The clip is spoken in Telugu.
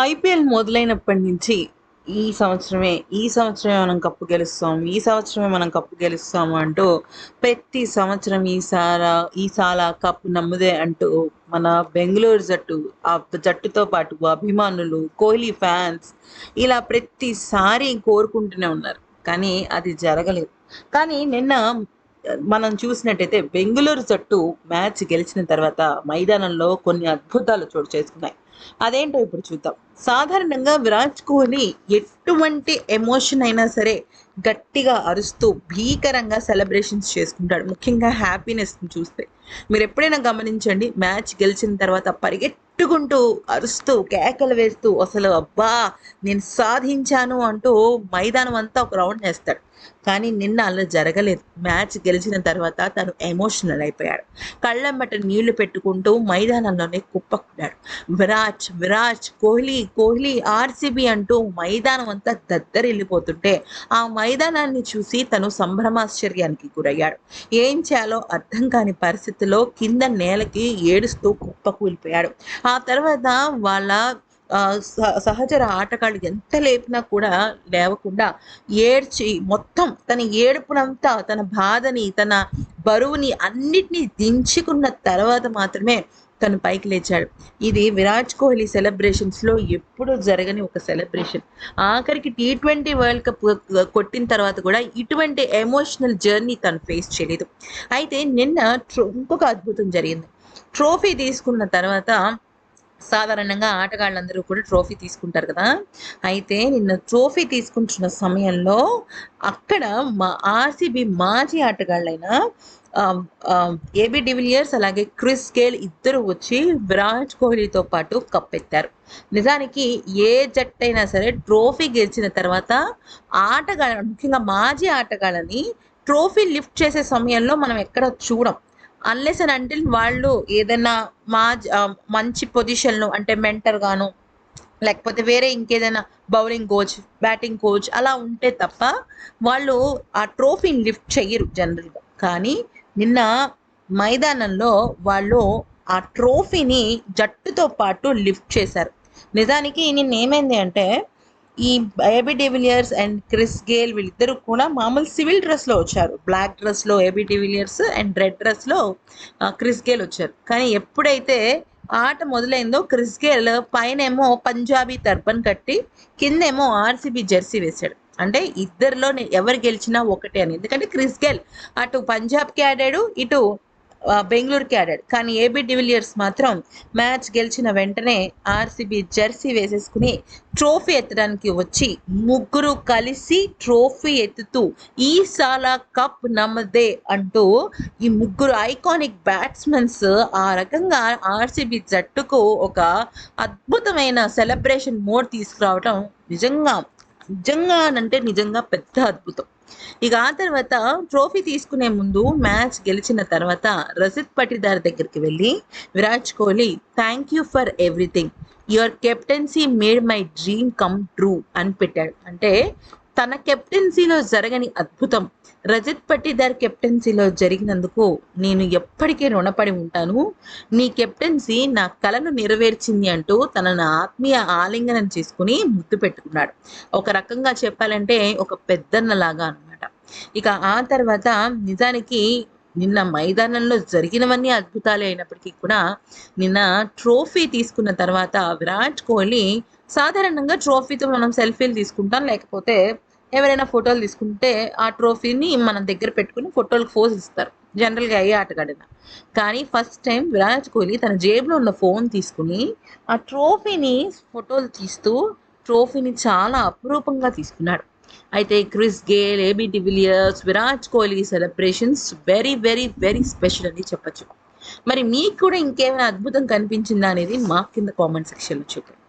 ఐపీఎల్ మొదలైనప్పటి నుంచి ఈ సంవత్సరమే ఈ సంవత్సరమే మనం కప్పు గెలుస్తాం ఈ సంవత్సరమే మనం కప్పు గెలుస్తాము అంటూ ప్రతి సంవత్సరం ఈసారా ఈసాల కప్పు నమ్ముదే అంటూ మన బెంగళూరు జట్టు ఆ జట్టుతో పాటు అభిమానులు కోహ్లీ ఫ్యాన్స్ ఇలా ప్రతిసారి కోరుకుంటూనే ఉన్నారు. కానీ అది జరగలేదు. కానీ నిన్న మనం చూసినట్టయితే బెంగళూరు జట్టు మ్యాచ్ గెలిచిన తర్వాత మైదానంలో కొన్ని అద్భుతాలు చోటు చేసుకున్నాయి. అదేంటో ఇప్పుడు చూద్దాం. సాధారణంగా విరాట్ కోహ్లీ ఎటువంటి ఎమోషన్ అయినా సరే గట్టిగా అరుస్తూ భీకరంగా సెలబ్రేషన్స్ చేసుకుంటాడు. ముఖ్యంగా హ్యాపీనెస్ చూస్తే. మీరు ఎప్పుడైనా గమనించండి మ్యాచ్ గెలిచిన తర్వాత పరిగెట్టుకుంటూ అరుస్తూ కేకలు వేస్తూ అసలు అబ్బా నేను సాధించాను అంటూ మైదానం అంతా ఒక రౌండ్ చేస్తాడు కానీ నిన్న అలా జరగలేదు. మ్యాచ్ గెలిచిన తర్వాత తను ఎమోషనల్ అయిపోయాడు. కళ్ళెమ్మట నీళ్ళు పెట్టుకుంటూ మైదానంలోనే కుప్పకున్నాడు విరాట్ విరాట్ కోహ్లీ కోహ్లీ ఆర్సీబీ అంటూ మైదానం అంతా దద్దరిల్లిపోతుంటే ఆ మైదానాన్ని చూసి తను సంభ్రమాశ్చర్యానికి గురయ్యాడు. ఏం చేయాలో అర్థం కాని పరిస్థితిలో కింద నేలకి ఏడుస్తూ కుప్పకూలిపోయాడు. ఆ తర్వాత వాళ్ళ సహచర ఆటగాళ్ళు ఎంత లేపినా కూడా లేవకుండా ఏడ్చి మొత్తం తన ఏడుపునంతా తన బాధని తన బరువుని అన్నిటినీ దించుకున్న తర్వాత మాత్రమే తను పైకి లేచాడు. ఇది విరాట్ కోహ్లీ సెలబ్రేషన్స్లో ఎప్పుడూ జరగని ఒక సెలబ్రేషన్. ఆఖరికి టీ ట్వంటీ వరల్డ్ కప్ కొట్టిన తర్వాత కూడా ఇటువంటి ఎమోషనల్ జర్నీ తను ఫేస్ చేయలేదు. అయితే నిన్న ఇంకొక అద్భుతం జరిగింది. ట్రోఫీ తీసుకున్న తర్వాత సాధారణంగా ఆటగాళ్ళందరూ కూడా ట్రోఫీ తీసుకుంటారు కదా. అయితే నిన్న ట్రోఫీ తీసుకుంటున్న సమయంలో అక్కడ మా ఆర్సీబీ మాజీ ఆటగాళ్ళైన ఏబి డివిలియర్స్ అలాగే క్రిస్ గేల్ ఇద్దరు వచ్చి విరాట్ కోహ్లీతో పాటు కప్పెత్తారు. నిజానికి ఏ జట్టైనా సరే ట్రోఫీ గెలిచిన తర్వాత ఆటగాళ్ళ ముఖ్యంగా మాజీ ఆటగాళ్ళని ట్రోఫీ లిఫ్ట్ చేసే సమయంలో మనం ఎక్కడ చూడం. అన్లెస్ అండ్ అంటిల్ వాళ్ళు ఏదైనా మా మంచి పొజిషన్లో అంటే మెంటర్ గాను లేకపోతే వేరే ఇంకేదైనా బౌలింగ్ కోచ్ బ్యాటింగ్ కోచ్ అలా ఉంటే తప్ప వాళ్ళు ఆ ట్రోఫీని లిఫ్ట్ చెయ్యరు జనరల్గా కానీ నిన్న మైదానంలో వాళ్ళు ఆ ట్రోఫీని జట్టుతో పాటు లిఫ్ట్ చేశారు. నిజానికి నిన్న ఏమైంది అంటే ఈ AB de Villiers and Chris Gayle వీళ్ళిద్దరూ కూడా మామూలు సివిల్ డ్రెస్లో వచ్చారు. బ్లాక్ డ్రెస్లో AB de Villiers and red డ్రెస్లో క్రిస్ గేల్ వచ్చారు. కానీ ఎప్పుడైతే ఆట మొదలైందో క్రిస్ గేల్ పైన ఏమో పంజాబీ తర్బన్ కట్టి కిందేమో ఆర్సీబీ జెర్సీ వేశాడు. అంటే ఇద్దరిలో ఎవరు గెలిచినా ఒకటే అని. ఎందుకంటే క్రిస్ గేల్ అటు పంజాబ్కి ఆడాడు ఇటు బెంగళూరుకి ఆడాడు. కానీ ఏబీ డివిలియర్స్ మాత్రం మ్యాచ్ గెలిచిన వెంటనే ఆర్సీబీ జెర్సీ వేసేసుకుని ట్రోఫీ ఎత్తడానికి వచ్చి ముగ్గురు కలిసి ట్రోఫీ ఎత్తుతూ ఈ సాలా కప్ నమ్మదే అంటూ ఈ ముగ్గురు ఐకానిక్ బ్యాట్స్మెన్స్ ఆ రకంగా ఆర్సీబీ జట్టుకు ఒక అద్భుతమైన సెలబ్రేషన్ మోడ్ తీసుకురావటం నిజంగా నిజంగా అంటే నిజంగా పెద్ద అద్భుతం. ఇక ఆ తర్వాత ట్రోఫీ తీసుకునే ముందు మ్యాచ్ గెలిచిన తర్వాత రజిత్ పటిదార్ దగ్గరికి వెళ్ళి Virat Kohli thank you for everything your captaincy made my dream come true అని పెట్టాడు. అంటే తన కెప్టెన్సీలో జరగని అద్భుతం. రజత్ పట్టిదార్ కెప్టెన్సీలో జరిగినందుకు నేను ఎప్పటికీ రుణపడి ఉంటాను. నీ కెప్టెన్సీ నా కలను నెరవేర్చింది అంటూ తనను ఆత్మీయ ఆలింగనం చేసుకుని ముద్దు పెట్టుకున్నాడు. ఒక రకంగా చెప్పాలంటే ఒక పెద్దన్నలాగా అనమాట ఇక ఆ తర్వాత నిజానికి నిన్న మైదానంలో జరిగినవన్నీ అద్భుతాలే అయినప్పటికీ కూడా నిన్న ట్రోఫీ తీసుకున్న తర్వాత విరాట్ కోహ్లీ సాధారణంగా ట్రోఫీతో మనం సెల్ఫీలు తీసుకుంటాం లేకపోతే ఎవరైనా ఫోటోలు తీసుకుంటే ఆ ట్రోఫీని మనం దగ్గర పెట్టుకుని ఫోటోలకు ఫోజ్ ఇస్తారు. జనరల్గా అయ్యే ఆటగాడిన. కానీ ఫస్ట్ టైం విరాట్ కోహ్లీ తన జేబులో ఉన్న ఫోన్ తీసుకుని ఆ ట్రోఫీని ఫోటోలు తీస్తూ ట్రోఫీని చాలా అపురూపంగా తీసుకున్నాడు. అయితే Chris Gayle AB de Villiers Virat Kohli celebrations very very very special అని చెప్పచ్చు. మరి మీకు కూడా ఇంకేమైనా అద్భుతం కనిపించిందా అనేది మా కింద కామెంట్ సెక్షన్లో చెప్పండి